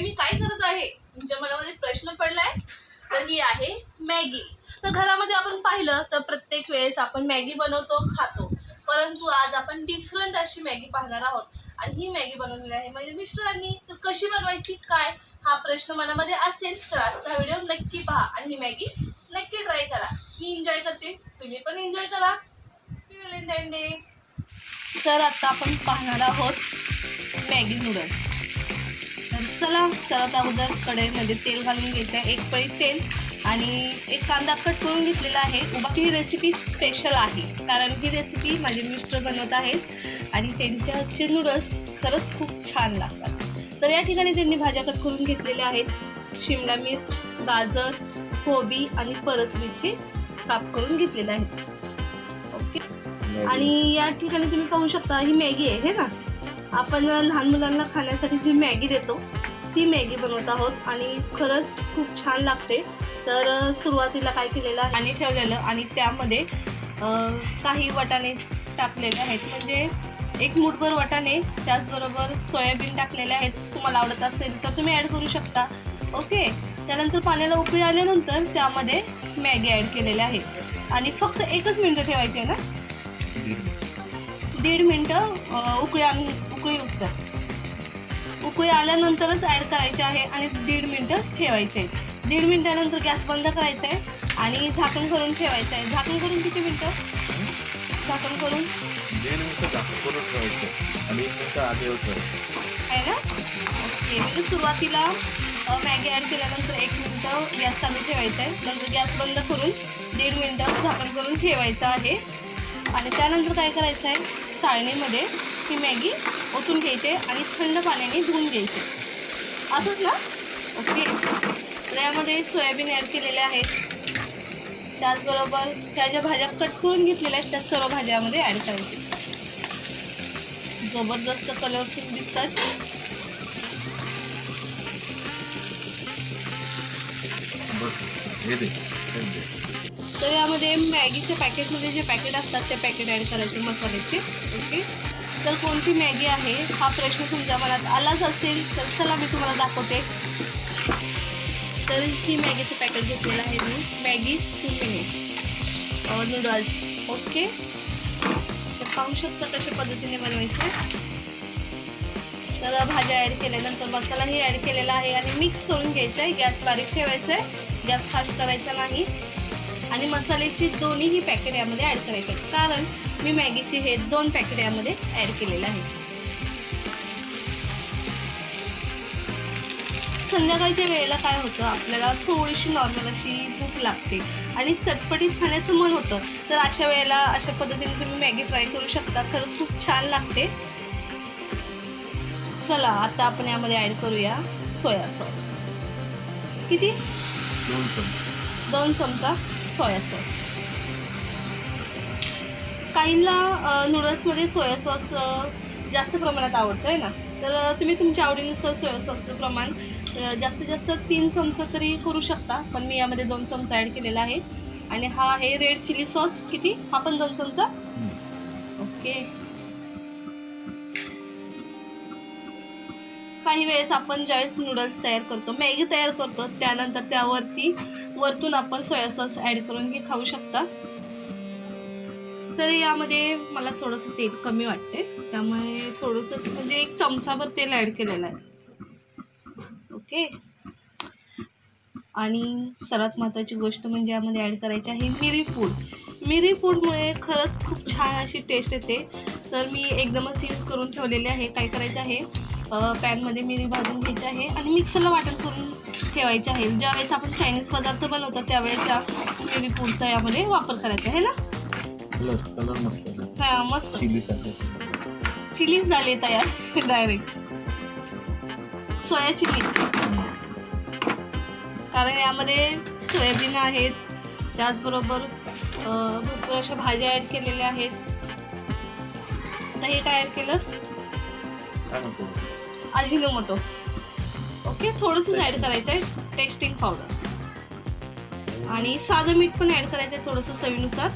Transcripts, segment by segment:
हे मी काय करत आहे? तुमच्या मनामध्ये प्रश्न पडलाय? तर ही आहे मॅगी. तर घरामध्ये आपण पाहिलं तर प्रत्येक वेळेस आपण मॅगी बनवतो खातो. परंतु आज आपण डिफरंट अशी मॅगी पाहणार आहोत. आणि ही मॅगी बनवलेली आहे म्हणजे मिस्टरांनी. तर कशी बनवायची काय हा प्रश्न मनामध्ये असेल तर आजचा व्हिडिओ नक्की पहा आणि ही मॅगी नक्की ट्राय करा. मी एन्जॉय करते. तुम्ही पण एन्जॉय करा. व्हॅलेंटाईन डे तर आता आपण पाहणार आहोत मॅगी नूडल्स चला सर्वात अगोदर कढईमध्ये तेल घालून आहे एक पळी तेल आणि एक कांदा कट करून घेतलेला आहे. उभा ही रेसिपी स्पेशल आहे. कारण ही रेसिपी माझे मिस्टर बनवत आहेत आणि त्यांच्या हातचे नूडल्स खरंच खूप छान लागतात. तर या ठिकाणी त्यांनी भाज्या कट करून घेतलेल्या आहेत. शिमला मिर्च गाजर कोबी आणि परसबीचे काप करून घेतलेले आहेत. ओके. आणि या ठिकाणी तुम्ही पाहू शकता ही मॅगी आहे हे ना? आपण लहान मुलांना खाण्यासाठी जी मॅगी देतो ती मॅगी बनवत आहोत आणि खरंच खूप छान लागते. तर सुरुवातीला काय केलेलं आहे? आणि ठेवलेलं आणि त्यामध्ये काही वटाणे टाकलेले आहेत. म्हणजे एक मुठभर वटाणे त्याचबरोबर सोयाबीन टाकलेले आहेत. तुम्हाला आवडत असेल तर तुम्ही ॲड करू शकता. ओके? त्यानंतर पाण्याला उकळी आल्यानंतर त्यामध्ये मॅगी ॲड केलेले आहे. आणि फक्त एकच मिनटं ठेवायची आहे ना? दीड मिनटं. उकळी आण उकळी उचतात उकळी आल्यानंतरच ॲड करायचे आहे आणि दीड मिनटं ठेवायचे. आहे दीड मिनटानंतर गॅस बंद करायचा आहे आणि झाकण करून ठेवायचं आहे. झाकण करून किती मिनटं? झाकण करून? आहे ना? ओके. म्हणजे सुरुवातीला मॅगी ॲड केल्यानंतर एक मिनटं गॅस चालू ठेवायचा आहे. नंतर गॅस बंद करून दीड मिनटं झाकण करून ठेवायचं आहे. आणि त्यानंतर काय करायचं आहे? चाळणीमध्ये ही मॅगी ओतून घ्यायची आणि थंड पाण्याने धुवून घ्यायची. असंच ना? ओके. तर यामध्ये सोयाबीन ॲड केलेले आहेत. त्याचबरोबर त्या ज्या भाज्या कट करून घेतलेल्या आहेत त्या सर्व भाज्यामध्ये ॲड करायची. जबरदस्त कलरफुल दिसतात. तर यामध्ये मॅगीच्या पॅकेटमध्ये जे पॅकेट असतात ते पॅकेट ॲड करायचे मसाल्याचे. ओके. तर कोणती मॅगी आहे? हा प्रश्न तुमच्या मनात आलाच असेल तर चला मी तुम्हाला दाखवते. तर ही मॅगीचं पॅकेट घेतलेलं आहे मी. Maggi two minute noodles okay तर पाहू शकता कशा पद्धतीने बनवायचे. तर भाज्या ॲड केल्यानंतर मसालाही ॲड केलेला आहे आणि मिक्स करून घ्यायचं आहे. गॅस बारीक ठेवायचा आहे. गॅस फास्ट करायचा नाही. आणि मसाल्याची दोन्हीही पॅकेट यामध्ये ॲड करायचे कारण मी मॅगीचे हे दोन पॅकेट यामध्ये ॲड केलेले आहेत संध्याकाळच्या वेळेला काय होतं आपल्याला थोडीशी नॉर्मल अशी भूक लागते आणि चटपटीत खाण्याचं मन होतं. तर अशा वेळेला अशा पद्धतीने तुम्ही मॅगी ट्राय करू शकता. खरंच खूप छान लागते. चला आता आपण यामध्ये ॲड करूया सोया सॉस किती? दोन चमचे. दोन चमचा सोया सॉस काहींना नूडल्समध्ये सोया सॉस जास्त प्रमाणात आवडतं आहे ना तर तुम्ही तुमच्या आवडीनुसार सोया सॉसचं प्रमाण जास्तीत जास्त तीन चमचा तरी करू शकता पण मी यामध्ये दोन चमचा ॲड केलेला आहे. आणि हा आहे रेड चिली सॉस किती? हा पण दोन चमचा? ओके. काही वेळेस आपण ज्यावेळेस नूडल्स तयार करतो मॅगी तयार करतो त्यानंतर त्यावरती वरतून आपण सोया सॉस ॲड करून हे खाऊ शकता. तर यामध्ये मला थोडंसं तेल कमी वाटते. त्यामुळे थोडंसं म्हणजे एक चमचाभर तेल ॲड केलेलं आहे. ओके आणि सर्वात महत्त्वाची गोष्ट म्हणजे यामध्ये ॲड करायची आहे मिरी पूड मिरी पूडमुळे खरंच खूप छान अशी टेस्ट येते. तर मी एकदमच यूज करून ठेवलेले आहे. काय करायचं आहे? पॅनमध्ये मिरी भाजून घ्यायची आहे आणि मिक्सरला वाटण करून ठेवायचे आहे. ज्यावेळेस आपण चायनीज पदार्थ बनवतो त्यावेळेस मिरी पूडचा यामध्ये वापर करायचा आहे ना? कलर कलर मस्त हा मस्त. चिली सारखं. चिलीच झाली तयार डायरेक्ट. सोया चिली. कारण यामध्ये सोयाबीन आहेत त्याचबरोबर भरपूर अशा भाज्या ॲड केलेल्या आहेत. आता हे काय ॲड केलं? अजिनोमोटो. ओके थोडंसं ॲड करायचं आहे टेस्टिंग पावडर आणि साधं मीठ पण ॲड करायचं आहे थोडंसं चवीनुसार.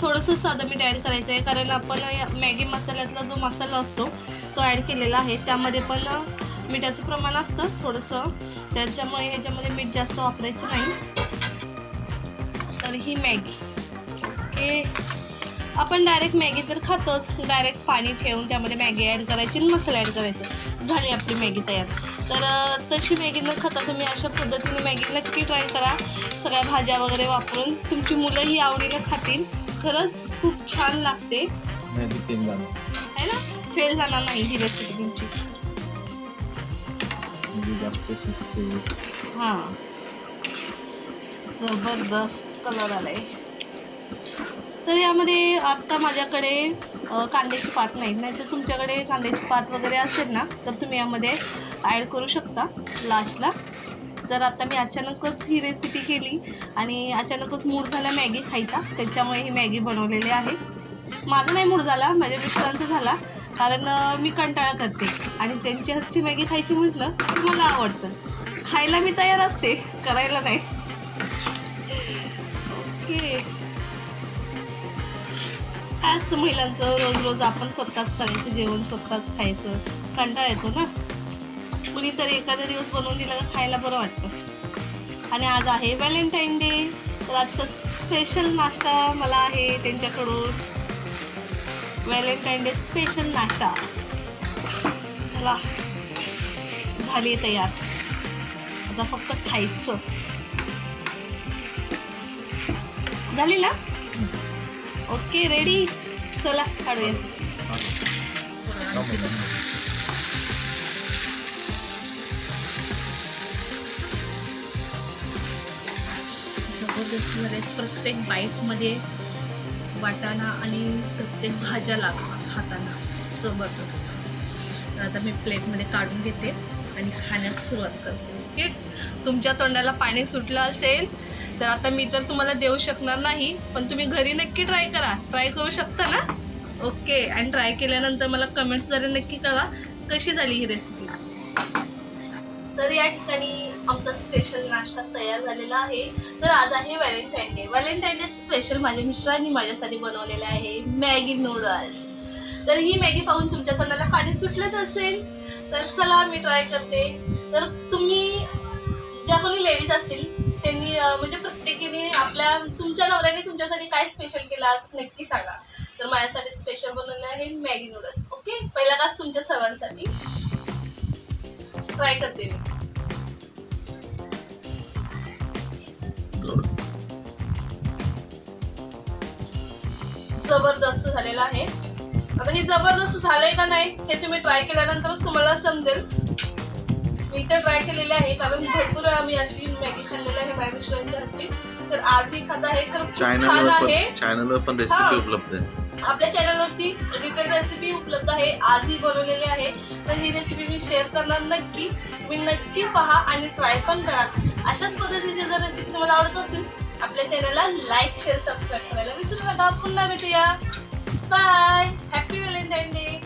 थोडंसं साधं मीठ ॲड करायचं आहे कारण आपण या मॅगी मसाल्यातला जो मसाला असतो तो ॲड केलेला आहे. त्यामध्ये पण मिठाचं प्रमाण असतं थोडंसं. त्याच्यामुळे ह्याच्यामध्ये मीठ जास्त वापरायचं नाही. तर ही मॅगी. हे आपण डायरेक्ट मॅगी तर खातोच. डायरेक्ट पाणी ठेवून त्यामध्ये मॅगी ॲड करायची आणि मसाला ॲड करायचा. झाली आपली मॅगी तयार. तर तशी मॅगी न खाता तुम्ही अशा पद्धतीने मॅगी नक्की ट्राय करा. सगळ्या भाज्या वगैरे वापरून. तुमची मुलंही आवडीनं खातील. खरंच खूप छान लागते. मॅगी तीन दाणे आहे ना? फेल जाणार नाही ही रेसिपी तुमची. म्हणजे जास्त शिजते हां. जबरदस्त कलर आलाय. तर यामध्ये आत्ता माझ्याकडे अ, कांद्याची पात नाही नाही तर तुमच्याकडे कांद्याची पात वगैरे असेल ना तर तुम्ही यामध्ये ॲड करू शकता लास्टला तर आता मी अचानकच ही रेसिपी केली आणि अचानकच मूड झाला मॅगी खायचा. त्याच्यामुळे ही मॅगी बनवलेली आहे. माझा नाही मूड झाला माझ्या मिस्टरांचा झाला. कारण मी कंटाळा करते. आणि त्यांची हातची मॅगी खायची म्हटलं की मला आवडतं. खायला मी तयार असते करायला नाही. ओके. काय असतं महिलांचं रोज रोज आपण स्वतःच करायचं जेवण स्वतःच खायचं. कंटाळा येतो ना? कुणीतरी एखादा दिवस बनवून दिला का खायला बरं वाटतं. आणि आज आहे व्हॅलेंटाईन डे. तर आजचा स्पेशल नाश्ता मला आहे त्यांच्याकडून. व्हॅलेंटाईन डे स्पेशल नाश्ता. चला झाली तयार. आता फक्त खायचं. झाली ना? ओके रेडी चला काढूया. जबरदस्त झाले प्रत्येक बाईटमध्ये वाटाणा आणि प्रत्येक भाज्या लागतात हाताना जबरदस्त तर आता मी प्लेटमध्ये काढून घेते आणि खाण्यास सुरुवात करते. ओके? तुमच्या तोंडाला पाणी सुटलं असेल तर आता मी तर तुम्हाला देऊ शकणार नाही पण तुम्ही घरी नक्की ट्राय करा. ट्राय करू शकता ना? ओके. आणि ट्राय केल्यानंतर मला कमेंट्सद्वारे नक्की कळवा कशी झाली ही रेसिपी. तर या ठिकाणी आमचा स्पेशल नाश्ता तयार झालेला आहे. तर आज आहे Valentine Day Valentine Day special माझ्या मिस्टरांनी माझ्यासाठी बनवलेले आहे मॅगी नूडल्स तर ही मॅगी पाहून तुमच्या तोंडाला पाणी सुटलंच असेल. तर चला मी ट्राय करते. तर तुम्ही ज्या कोणी लेडीज असतील त्यांनी म्हणजे प्रत्येकीने आपल्या तुमच्या नवऱ्याने तुमच्यासाठी काय स्पेशल केलं आज नक्की सांगा. तर माझ्यासाठी स्पेशल बनवलं आहे मॅगी नूडल्स ओके पहिला तास तुमच्या सर्वांसाठी. ट्राय करते मी. जबरदस्त झालेला आहे. आता हे जबरदस्त झालंय का नाही हे तुम्ही ट्राय केल्यानंतरच तुम्हाला समजेल. मी तर ट्राय केलेले आहे कारण भरपूर आम्ही अशी मॅगी खाल्लेली आहे माझ्या मिस्टरांच्या हातची तर आज ही खात आहे खूप छान आहे. चॅनलवर पण हा. रेसिपी उपलब्ध आहे. आपल्या चॅनलवरती डिटेल रेसिपी उपलब्ध आहे आधी बनवलेली आहे. तर ही रेसिपी मी शेअर करणार नक्की. मी नक्की पहा आणि ट्राय पण करा. अशाच पद्धतीची जर रेसिपी तुम्हाला आवडत असेल आपल्या चॅनलला लाईक शेअर सबस्क्राईब करायला विसरू नका. पुन्हा भेटूया. Bye happy Valentine day